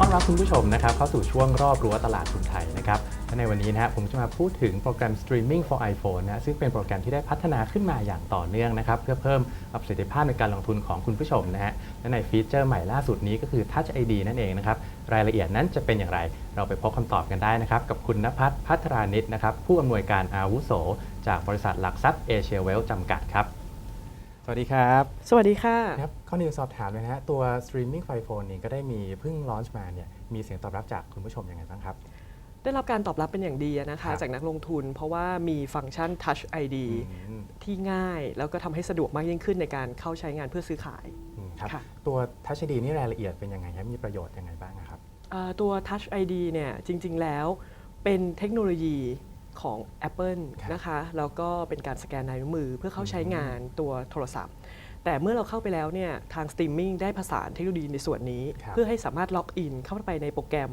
ต้อนรับคุณผู้ชมนะครับเข้าสู่ช่วงรอบรั้วตลาดทุนไทยนะครับและในวันนี้นะฮะผมจะมาพูดถึงโปรแกรม Streaming for iPhone นะซึ่งเป็นโปรแกรมที่ได้พัฒนาขึ้นมาอย่างต่อเนื่องนะครับเพื่อเพิ่มประสิทธิภาพในการลงทุนของคุณผู้ชมนะฮะและในฟีเจอร์ใหม่ล่าสุดนี้ก็คือ Touch ID นั่นเองนะครับรายละเอียดนั้นจะเป็นอย่างไร เราไปพบคำตอบกันได้นะครับกับคุณนภัทรพัทรานิชนะครับผู้อำนวยการอาวุโส จากบริษัทหลักทรัพย์เอเชียเวลจำกัดครับ สวัสดีครับ สวัสดีค่ะครับข้อนี้สอบถามเลยนะฮะตัว Streaming for iPhone นี่ก็ได้มีเพิ่งลอนช์มาเนี่ยมีเสียงตอบรับจากคุณผู้ชมยังไงบ้างครับ ได้รับการตอบรับเป็นอย่างดีนะครัคะ บจากนักลงทุน เพราะว่ามีฟังก์ชัน Touch ID อืมที่ง่าย แล้วก็ทำให้สะดวกมากยิ่งขึ้นในการเข้าใช้งานเพื่อซื้อขาย อืมครับค่ะ ตัว Touch ID นี่รายละเอียดเป็นยังไงครับมีประโยชน์ยังไงบ้างอะครับ เอ่อตัว Touch ID เนี่ยจริง ๆ แล้วเป็นเทคโนโลยี ของ Apple ครับนะคะแล้วก็เป็นการสแกนลายนิ้วมือเพื่อเข้าใช้อืมงานตัวโทรศัพท์ แต่เมื่อเราเข้าไปแล้วเนี่ยทางสตรีมมิ่งได้ผสานเทคโนโลยีในส่วนนี้ครับเพื่อให้สามารถล็อกอินเข้าไปในโปรแกรม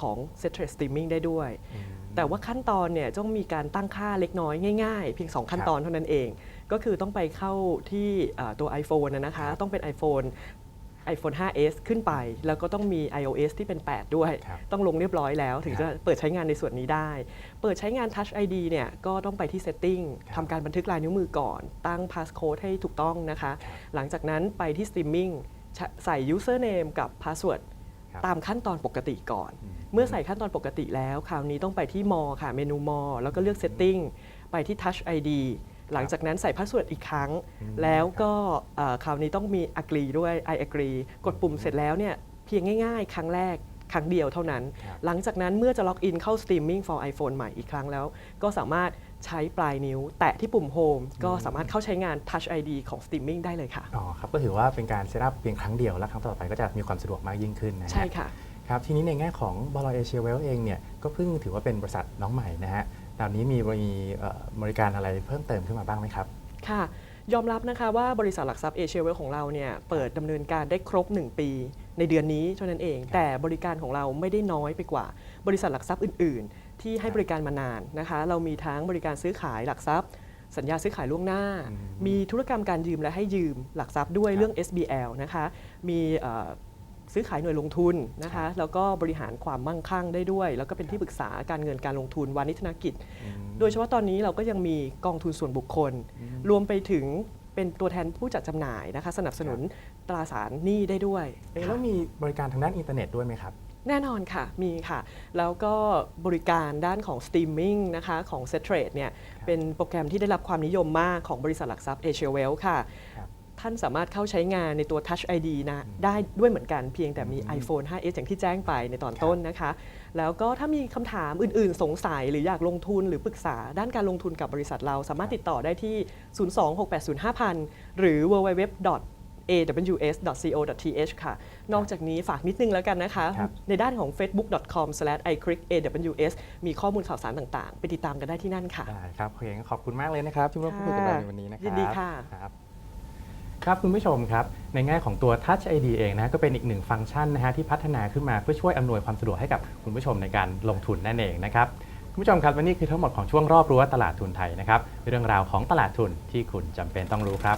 ของ s e t r a d e Streaming ได้ด้วยอืมแต่ว่าขั้นตอนเนี่ยต้องมีการตั้งค่าเล็กน้อยง่ายๆ เพียง 2 ขั้นตอนเท่านั้นเอง ก็คือต้องไปเข้าที่อ่าตัว iPhone นะนะคะครับต้องเป็น iPhone iPhone 5s ขึ้นไป แล้วก็ต้องมี iOS ที่เป็น 8 ด้วย ครับต้องลงเรียบร้อยแล้ว ถึงครับจะเปิดใช้งานในส่วนนี้ได้ เปิดใช้งาน Touch ID เนี่ยก็ต้องไปที่ Setting ครับทำการบันทึกลายนิ้วมือก่อน ตั้ง Passcode ให้ถูกต้องนะคะครับหลังจากนั้นไปที่ Streaming ใส่ Username กับ Password ครับ ตามขั้นตอนปกติก่อนอืมเมื่อใส่ขั้นตอนปกติแล้ว คราวนี้ต้องไปที่มอค่ะ เมนูมอ แล้วก็เลือก Setting ไปที่ Touch ID หลังจากนั้นใส่พาสเวิร์ดอีกครั้งอืมแล้วก็เอ่อคราวนี้ต้องมี agree ด้วย I agree กดปุ่มเสร็จแล้วเนี่ยเพียงง่าย ๆ ครั้งแรกครั้งเดียวเท่านั้นครับหลังจากนั้นเมื่อจะล็อกอินเข้า Streaming for iPhone ใหม่อีกครั้งแล้ว ก็สามารถใช้ปลายนิ้ว แตะที่ปุ่ม Home ก็สามารถเข้าใช้งาน Touch ID ของ Streaming ได้เลยค่ะ อ๋อครับ ก็ถือว่าเป็นการเซตอัพเพียงครั้งเดียว แล้วครั้งต่อไปก็จะมีความสะดวกมากยิ่งขึ้นนะฮะใช่ค่ะ ครับ ทีนี้ในแง่ของบลเอเชียเวลเองเนี่ย ก็เพิ่งถือว่าเป็นบริษัทน้องใหม่นะฮะ ตอนนี้มีมีเอ่อบริการอะไรเพิ่มเติมขึ้นมาบ้างไหมครับค่ะยอมรับนะคะว่าบริษัทหลักทรัพย์เอเชียเวลของเราเนี่ยเปิดดำเนินการได้ครบ 1 ปีในเดือนนี้เท่านั้นเอง แต่บริการของเราไม่ได้น้อยไปกว่า บริษัทหลักทรัพย์อื่น ๆ ที่ให้บริการมานานนะคะ เรามีทั้งบริการซื้อขายหลักทรัพย์ สัญญาซื้อขายล่วงหน้าอืมมีธุรกรรมการยืมและให้ยืมหลักทรัพย์ด้วยครับเรื่อง SBL นะคะมีเอ่อ ซื้อขายหน่วยลงทุนนะคะ แล้วก็บริหารความมั่งคั่งได้ด้วย แล้วก็เป็นที่ปรึกษาการเงินการลงทุนวานิชธนกิจอืมโดยเฉพาะตอนนี้เราก็ยังมีกองทุนส่วนบุคคล รวมไปถึงเป็นตัวแทนผู้จัดจำหน่ายนะคะ สนับสนุนตราสารหนี้ได้ด้วยเอ๊ะแล้วมีบริการทางด้านอินเทอร์เน็ตด้วยไหมครับแน่นอนค่ะ มีค่ะ แล้วก็บริการด้านของ Streaming นะคะของ s e t r a d e เนี่ยเป็นโปรแกรมที่ได้รับความนิยมมากของบริษัทหลักทรัพย์ Asia w e l l ค่ะครับ ท่านสามารถเข้าใช้งานในตัว Touch ID นะได้ด้วยเหมือนกันเพียงแต่มีอืม iPhone 5s อย่างที่แจ้งไปในตอนครับต้นนะคะ แล้วก็ถ้ามีคำถามอื่นๆ สงสัยหรืออยากลงทุนหรือปรึกษาด้านการลงทุนกับบริษัทเราสามารถติดต่อได้ที่ 026805000 หรือ www aws.co.th ค่ะ นอกจากนี้ฝากนิดนึงแล้วกันนะคะครับในด้านของ facebook.com/icrick.aws มีข้อมูลข่าวสารต่างๆ ไปติดตามกันได้ที่นั่นค่ะ ได้ครับโอเคงั้นขอบคุณมากเลยนะครับ ที่มาพูดคุยกับเราในวันนี้นะครับยินดีค่ะ ครับคุณผู้ชมครับ ในแง่ของตัว Touch ID เองนะก็เป็นอีกหนึ่งฟังก์ชันนะฮะที่พัฒนาขึ้นมาเพื่อช่วยอำนวยความสะดวกให้กับคุณผู้ชมในการลงทุนนั่นเองนะครับคุณผู้ชมครับวันนี้คือทั้งหมดของช่วงรอบรั้วตลาดทุนไทยนะครับเรื่องราวของตลาดทุนที่คุณจำเป็นต้องรู้ครับ